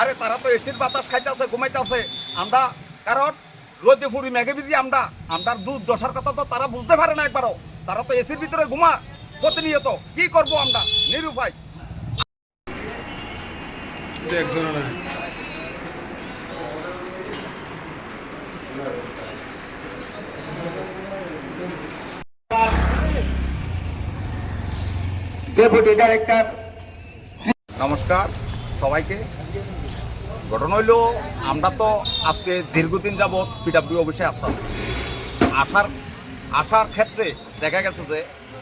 আরে তারা তো এসির বাতাস খাইতেছে ঘুমাইতেছে। আমরা কারণ রোদে ফুরি মেঘে বিজি আমরা। আমরা দুধ দশার কথা তো তারা বুঝতে পারে না একবারও। তারা তো এসির ভিতরে ঘুমা প্রতিনিয়ত। কি করব আমরা? নিরুপায়। ডেপুটি ডাইরেক্টর নমস্কার সবাইকে। ঘটনা হইল, আমরা তো আজকে দীর্ঘদিন যাবৎ পিডাব্লিউ অফিসে আসতেছি আসার আসার ক্ষেত্রে দেখা গেছে যে,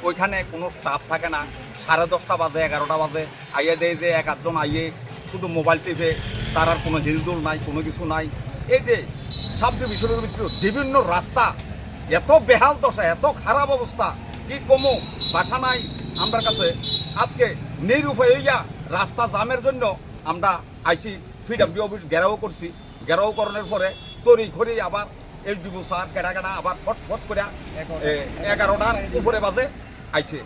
ওইখানে কোনো স্টাফ থাকে না। সাড়ে দশটা বাজে, এগারোটা বাজে। আইয়ে দেয় যে, এক আধজন আইয়ে শুধু মোবাইল টিপে, তার আর কোনো হিলদুল নাই, কোনো কিছু নাই। এই যে বিষয়ের ভিতরে বিভিন্ন রাস্তা, এত বেহাল দশা, এত খারাপ অবস্থা, কি কমু? বাসা নাই। আমার কাছে আজকে নিরুপায় হইয়া রাস্তা জামের জন্য আমরা আইসি ফিডাব্লিউ অফিস ঘেরাও করছি। ঘেরাও করানোর পরে তরি খড়ি আবার এই যুব স্যার কেডা কেডা আবার ফট ফট করে এগারোটার উপরে বাজে আইছে।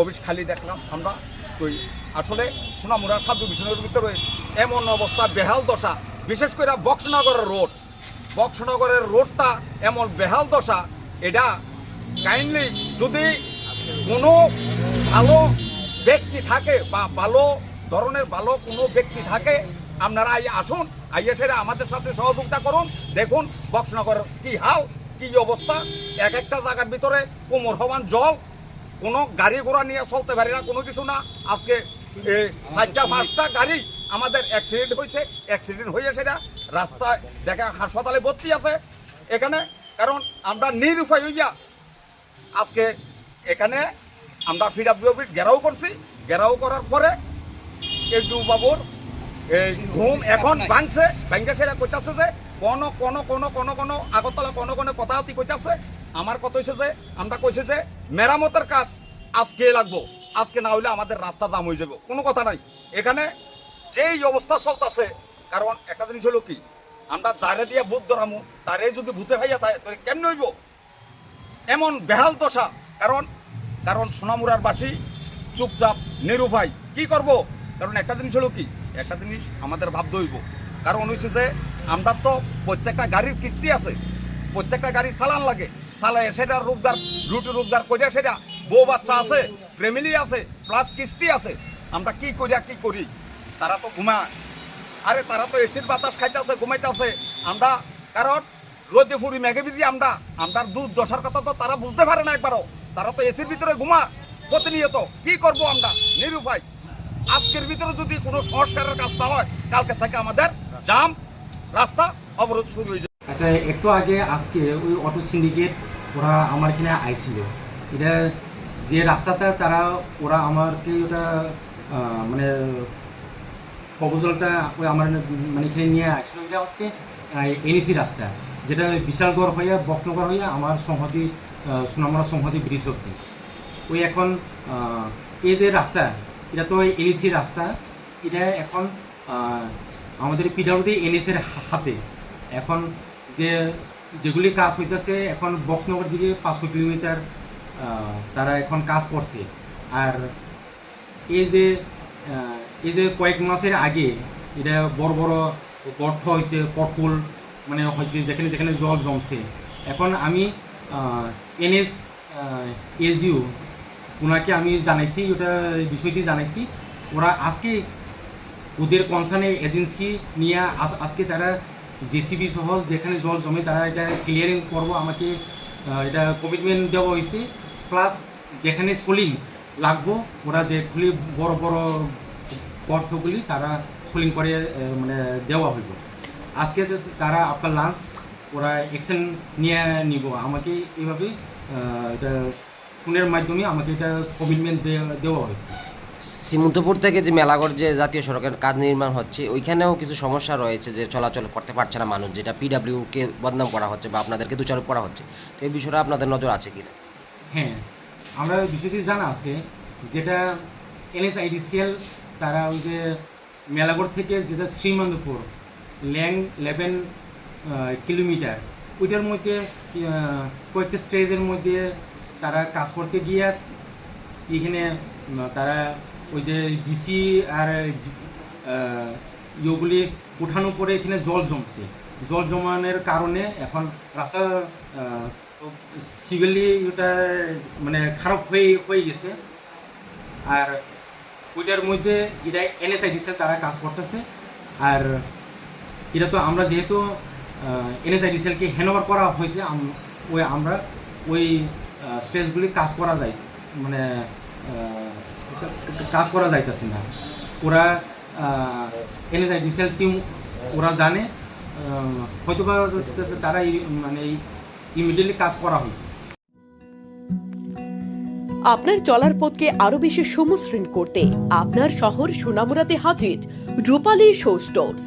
অফিস খালি দেখলাম আমরা। তুই আসলে সোনামুড়া সাব ডিভিশনের ভিতরে এমন অবস্থা, বেহাল দশা। বিশেষ করে বক্সনগরের রোড। বক্সনগরের রোডটা এমন বেহাল দশা, এটা কাইন্ডলি যদি কোনো ভালো ব্যক্তি থাকে বা ভালো ধরনের ভালো কোনো ব্যক্তি থাকে আপনারা আই আসুন, আইয়া সেটা আমাদের সাথে সহযোগিতা করুন। দেখুন বক্সনগর কি হাল, কি অবস্থা। এক একটা জায়গার ভিতরে কোমর হওয়ান জল, কোনো গাড়ি ঘোড়া নিয়ে চলতে পারি না, কোনো কিছু না। আজকে চারটা পাঁচটা গাড়ি আমাদের অ্যাক্সিডেন্ট হয়েছে। অ্যাক্সিডেন্ট হয়ে সেটা রাস্তায় দেখা হাসপাতালে ভর্তি আছে এখানে। কারণ আমরা নিরুপায় হইয়া আজকে এখানে আমরা ফিডাব্লিউ অফিস ঘেরাও করছি। ঘেরাও করার পরে এই বাবুর এই ঘুম এখন ভাঙছে ভাঙ্গে সেটা কইতাছে যে, কোন কোন কোন কোন কোন, আগরতলা কোন কোন কথাবার্তি কইতাছে। আমার কথা হয়েছে যে, আমরা কইছে যে মেরামতের কাজ আজকে লাগবো। আজকে না হইলে আমাদের রাস্তা দাম হয়ে যাবে। কোনো কথা নাই। এখানে যেই অবস্থা চলতেছে কারণ একটা জিনিস হলো কি, আমরা যারে দিয়ে ভূত ধরামু তারে যদি ভূতে ভাইয়া তাই, তাহলে কেমনে হইব? এমন বেহাল দশা। কারণ কারণ সোনামুরার বাসী চুপচাপ নিরুপায় কি করব? কারণ একটা জিনিস হলো কি একটা জিনিস আমাদের ভাবতে হইব। কারণ হচ্ছে যে, আমরা তো প্রত্যেকটা গাড়ির কিস্তি আছে। প্রত্যেকটা গাড়ি চালান লাগে। চালায় সেটা রোজগার, রুটি রোজগার করিয়া সেটা বউ বাচ্চা আছে ফ্যামিলি আছে প্লাস কিস্তি আছে। আমরা কি করিয়া কি করি? তারা তো ঘুমায়। আরে তারা তো এসির বাতাস খাইতেছে, ঘুমাইতেছে। আমরা, কারণ রোদে ফুরি মেঘে বিজি আমরা। আমরা দুধ দশার কথা তো তারা বুঝতে পারে না একবারও। তারা তো এসির ভিতরে ঘুমা প্রতিনিয়ত। কি করব আমরা? নিরুপায়। আজকের ভিতরে যদি কোনো সংস্কারের কাজটা হয়, কালকে থেকে আমাদের জাম রাস্তা অবরোধ শুরু হয়ে যাবে। আচ্ছা একটু আগে আজকে ওই অটো সিন্ডিকেট, ওরা আমার এখানে আইছিল। এটা যে রাস্তাটা, তারা, ওরা আমাকে ওটা মানে প্রপোজালটা ওই আমার মানে এখানে নিয়ে আসছিল এটা হচ্ছে এনইসি রাস্তা, যেটা বিশালগড় হয়ে, বক্সনগর হয়ে আমার সংহতি সোনামরা সংহতি ব্রিজ অব্দি ওই এখন এই যে রাস্তা এটা তো এনইসি রাস্তা। এটা এখন আমাদের পিডাব্লিউডি এনএসের হাতে। এখন যে, যেগুলি কাজ হইতেছে, এখন বক্সনগর দিকে পাঁচশো কিলোমিটার তারা এখন কাজ করছে। আর এই যে এই যে কয়েক মাসের আগে এটা বড় বড় গর্ত হয়েছে পটফুল মানে হয়েছে যেখানে যেখানে জল জমছে। এখন আমি এনএস এসইউ ওনাকে আমি জানাইছি ওটা বিষয়টি জানাইছি। ওরা আজকে ওদের কনসার্নে এজেন্সি নিয়ে আজকে তারা জেসিবি সহ যেখানে জল জমে তারা এটা ক্লিয়ারিং করব আমাকে এটা কমিটমেন্ট দেওয়া হয়েছে। প্লাস যেখানে সোলিং লাগবো ওরা যেগুলি বড় বড় গর্তগুলি তারা সোলিং করে মানে দেওয়া হইব। আজকে তারা আপনার লাঞ্চ ওরা অ্যাকশন নিয়ে নিব। আমাকে এইভাবে আহ, এটা ফোনের মাধ্যমে আমাকে এটা কমিটমেন্ট দেওয়া হয়েছে। সীমন্তপুর থেকে যে মেলাগড় যে জাতীয় সড়কের কাজ নির্মাণ হচ্ছে ওইখানেও কিছু সমস্যা রয়েছে যে চলাচল করতে পারছে না মানুষ যেটা পিডাব্লিউ কে বদনাম করা হচ্ছে বা আপনাদেরকে দোষারোপ করা হচ্ছে। তো এই বিষয়টা আপনাদের নজর আছে কিনা? হ্যাঁ আমরা ওই বিষয়টি জানা আছে যেটা এনএসআইডিসিএল তারা ওই যে মেলাগড় থেকে যেটা শ্রীমন্তপুর ল্যাং লেভেন কিলোমিটার ওইটার মধ্যে কয়েকটা স্টেজের মধ্যে তারা কাজ করতে গিয়ে এখানে তারা ওই যে ডিসি আর ইয়েগুলি উঠানোর পরে এখানে জল জমছে। জল জমানোর কারণে এখন রাস্তা সিভিলি ওটা মানে খারাপ হয়ে হয়ে গেছে। আর ওইটার মধ্যে যেটা এনএসআইডিসি তারা কাজ করতেছে। আর এটা তো আমরা যেহেতু এনএসআইডিসিএলকে হ্যান্ডওভার করা হয়েছে ওই আমরা ওই স্টেজগুলি কাজ করা যায় মানে কাজ করা যাইতেছে না। ওরা এনএসআইডিসিএল টিম ওরা জানে আহ, হয়তোবা তারা মানে ইমিডিয়েটলি কাজ করা হয়। আপনার চলার পথকে আরও বেশি সমশ্রীণ করতে আপনার শহর সোনামুরাতে হাজির রূপালী show stores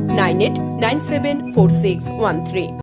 nine eight nine seven four six one three